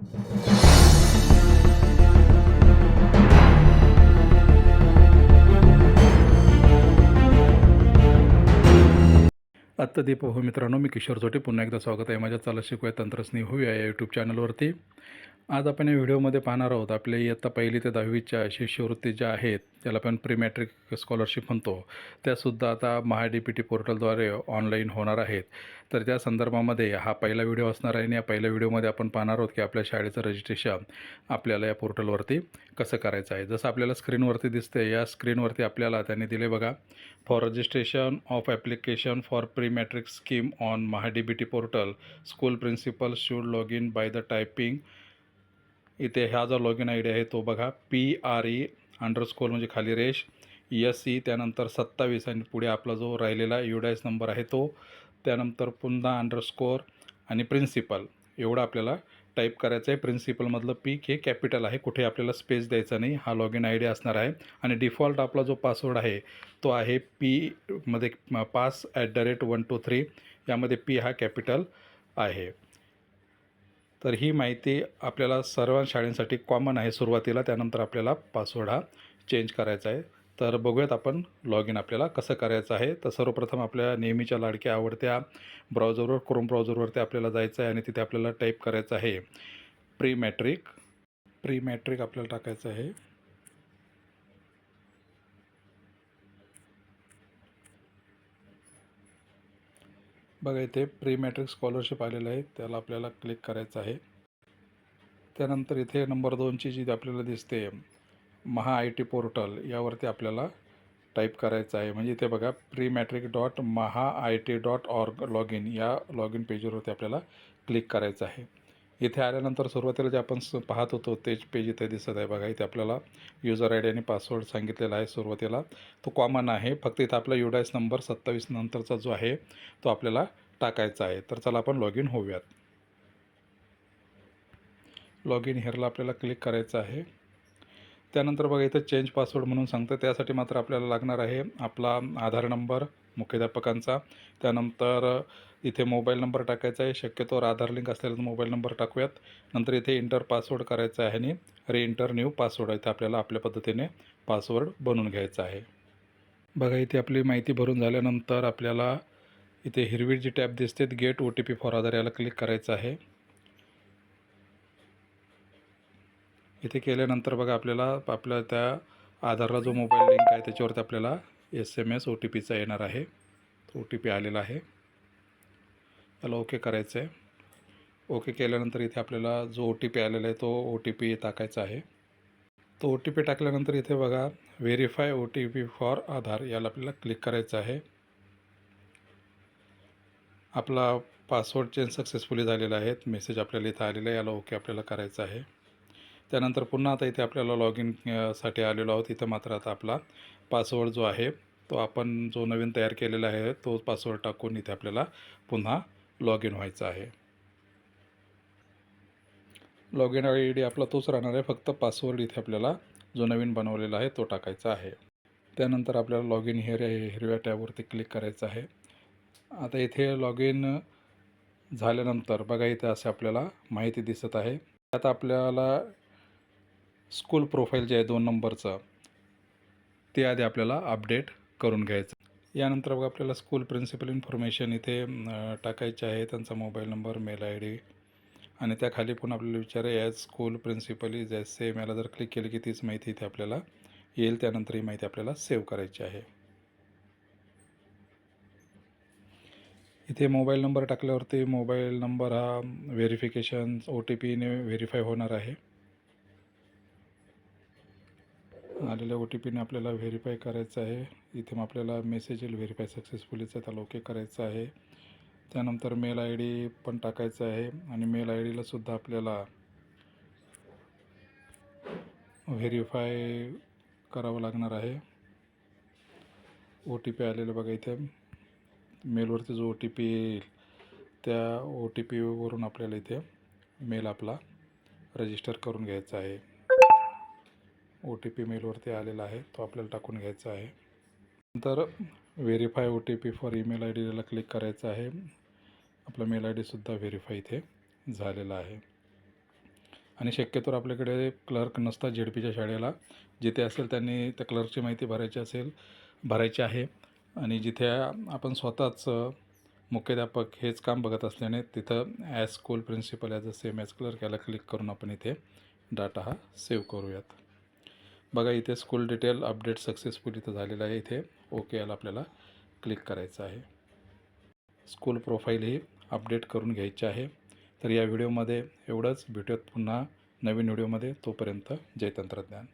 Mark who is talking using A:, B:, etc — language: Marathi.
A: आत्ता दीप हो मित्रांनो मी किशोर जोटे. पुन्हा एकदा स्वागत आहे माझ्या चालत शिकूया तंत्रस्नी होऊया या यूट्यूब चॅनलवरती आज आपण या व्हिडिओमध्ये पाहणार आहोत. आपल्या इयत्ता पहिली ते दहावीच्या शिष्यवृत्ती ज्या आहेत त्याला आपण प्रीमॅट्रिक स्कॉलरशिप म्हणतो. त्यासुद्धा आता महा डी पी टी पोर्टलद्वारे ऑनलाईन होणार आहेत. तर त्या संदर्भामध्ये हा पहिला व्हिडिओ असणार आहे आणि या पहिल्या व्हिडिओमध्ये आपण पाहणार आहोत की आपल्या शाळेचं रजिस्ट्रेशन आपल्याला या पोर्टलवरती कसं करायचं आहे. जसं आपल्याला स्क्रीनवरती दिसते या स्क्रीनवरती आपल्याला त्यांनी दिले बघा for registration of application for pre matric scheme on Maha D B T portal school principal should log in by the typing इथे हा जो लॉग इन आय डी आहे तो बघा पी आर ई अंडरस्कोर म्हणजे खाली रेश यस सी त्यानंतर सत्तावीस आणि पुढे आपला जो राहिलेला युडायस नंबर आहे तो त्यानंतर पुन्हा अंडरस्कोर आणि प्रिन्सिपल एवढं आपल्याला टाईप करायचं आहे प्रिन्सिपलमधलं पी हे कॅपिटल आहे. कुठे आपल्याला स्पेस द्यायचा नाही. हा लॉग इन आय डी असणार आहे. आणि डिफॉल्ट आपला जो पासवर्ड आहे तो आहे पी मध्ये pass at the rate one two three यामध्ये पी हा कॅपिटल आहे. तर ही माहिती आपल्याला सर्व शाळेंसाठी कॉमन आहे सुरुवातीला. त्यानंतर आपल्याला पासवर्ड हा चेंज करायचा आहे. तर बघूयात आपण लॉग इन आपल्याला कसं करायचं आहे. तर सर्वप्रथम आपल्या नेहमीच्या लाडक्या आवडत्या ब्राउझरवर क्रोम ब्राउझरवरती आपल्याला जायचं आहे आणि तिथे आपल्याला टाईप करायचं आहे. प्री मॅट्रिक प्री मॅट्रिक आपल्याला टाकायचं आहे. बघा इथे प्री मॅट्रिक स्कॉलरशिप आलेलं आहे. त्याला आपल्याला क्लिक करायचं आहे. त्यानंतर इथे नंबर दोनची जी आपल्याला दिसते महा आय टी पोर्टल यावरती आपल्याला टाईप करायचं आहे. म्हणजे इथे बघा pre matric dot Maha I T dot org log in या लॉग इन पेजवरती आपल्याला क्लिक करायचं आहे. इथे आल्यानंतर सुरुवातीला जे आपण पाहत होतो तेच पेज इथे दिसत आहे बघा. इथे आपल्याला युजर आय डी आणि पासवर्ड सांगितलेला आहे सुरुवातीला. तो कॉमन आहे. फक्त इथं आपला युडायस नंबर सत्तावीस नंतरचा जो आहे तो आपल्याला टाकायचा आहे. तर चला आपण लॉग इन होऊयात. लॉग इन हेअरला आपल्याला क्लिक करायचं आहे. त्यानंतर बघा इथं चेंज पासवर्ड म्हणून सांगतं त्यासाठी मात्र आपल्याला लागणार आहे आपला आधार नंबर मुख्याध्यापकांचा. त्यानंतर इथे मोबाईल नंबर टाकायचा आहे. शक्यतोवर आधार लिंक असलेला मोबाईल नंबर टाकूयात. नंतर इथे इंटर पासवर्ड करायचा आहे आणि री इंटर न्यू पासवर्ड इथे आपल्याला आपल्या पद्धतीने पासवर्ड बनवून घ्यायचा आहे. बघा इथे आपली माहिती भरून झाल्यानंतर आपल्याला इथे हिरवी जी टॅब दिसते. Get O T P for Aadhaar याला क्लिक करायचं आहे. इथे केल्यानंतर बघा आपल्याला आपल्या त्या आधारला जो मोबाईल लिंक आहे त्याच्यावरती आपल्याला S M S O T पीचा येणार आहे. ओ टी पी आलेला आहे. त्याला ओके करायचं आहे ओके केल्यानंतर इथे आपल्याला जो ओ टी पी आलेला आहे तो ओ टी पी टाकायचा आहे. तो ओ टी पी टाकल्यानंतर इथे बघा verify O T P for Aadhaar याला आपल्याला क्लिक करायचं आहे. आपला पासवर्ड चेंज सक्सेसफुली झालेला आहे. मेसेज आपल्याला इथं आलेला आहे याला ओके आपल्याला करायचं आहे. त्यानंतर पुन्हा आता इथे आपल्याला लॉग इनसाठी आलेलो आहोत. इथं मात्र आता आपला पासवर्ड जो आहे तो आपण जो नवीन तयार केलेला आहे तो पासवर्ड टाकून इथे आपल्याला पुन्हा लॉग इन व्हायचं आहे. लॉग इन आय डी आपला तोच राहणार आहे. फक्त पासवर्ड इथे आपल्याला जो नवीन बनवलेला आहे तो टाकायचा आहे. त्यानंतर आपल्याला लॉग इन हिर हिरव्या टॅबवरती क्लिक करायचं आहे. आता इथे लॉग इन झाल्यानंतर बघा इथे असे आपल्याला माहिती दिसत आहे. आता आपल्याला स्कूल प्रोफाईल जे आहे दोन नंबरचं ते आधी आपल्याला अपडेट करून घ्यायचं यानंतर बघा आपल्याला स्कूल प्रिन्सिपल इन्फॉर्मेशन इथे टाकायचे आहे. त्यांचा mobile number mail I D आणि त्या खाली पण आपल्याला विचार as school principal is as same याला जर क्लिक केलं की तीच माहिती इथे आपल्याला येईल. त्यानंतर ही माहिती आपल्याला सेव्ह करायची आहे. इथे मोबाईल नंबर टाकल्यावरती मोबाईल नंबर हा व्हेरिफिकेशन ओ टी पीने व्हेरीफाय होणार आहे. आलेल्या ओ टी पीने आपल्याला व्हेरीफाय करायचं आहे. इथे मग आपल्याला मेसेज येईल व्हेरीफाय सक्सेसफुलीचं त्याला ओके करायचं आहे. त्यानंतर मेल आय डी पण टाकायचं आहे आणि मेल आय डीला सुद्धा आपल्याला व्हेरीफाय करावं लागणार आहे. ओ टी पी आलेलं बघा इथे. मेलवरती जो ओ टी पी येईल त्या ओ टी पीवरून आपल्याला इथे मेल आपला रजिस्टर करून घ्यायचा आहे. ओ टी पी मेलवरती आलेला आहे. तो आपल्याला टाकून घ्यायचा आहे. नंतर verify O T P for email I Dila click करायचं आहे. आपला मेल आय डीसुद्धा व्हेरीफाय इथे झालेला आहे. आणि शक्यतोवर आपल्याकडे क्लर्क नसतात जे पीच्या शाळेला. जिथे असेल त्यांनी त्या क्लर्कची माहिती भरायची असेल भरायची आहे. आणि जिथे आपण स्वतःच मुख्याध्यापक हेच काम बघत असल्याने तिथं as school principal as a same as clerk याला क्लिक करून आपण इथे डाटा हा सेव्ह करूयात. बघा इथे स्कूल डिटेल अपडेट सक्सेसफुल इथं झालेलं आहे. इथे ओके याला आपल्याला क्लिक करायचं आहे. स्कूल प्रोफाईल ही अपडेट करून घ्यायची आहे. तर या व्हिडिओमध्ये एवढंच. भेटूयात पुन्हा नवीन व्हिडिओमध्ये तोपर्यंत जय तंत्रज्ञान.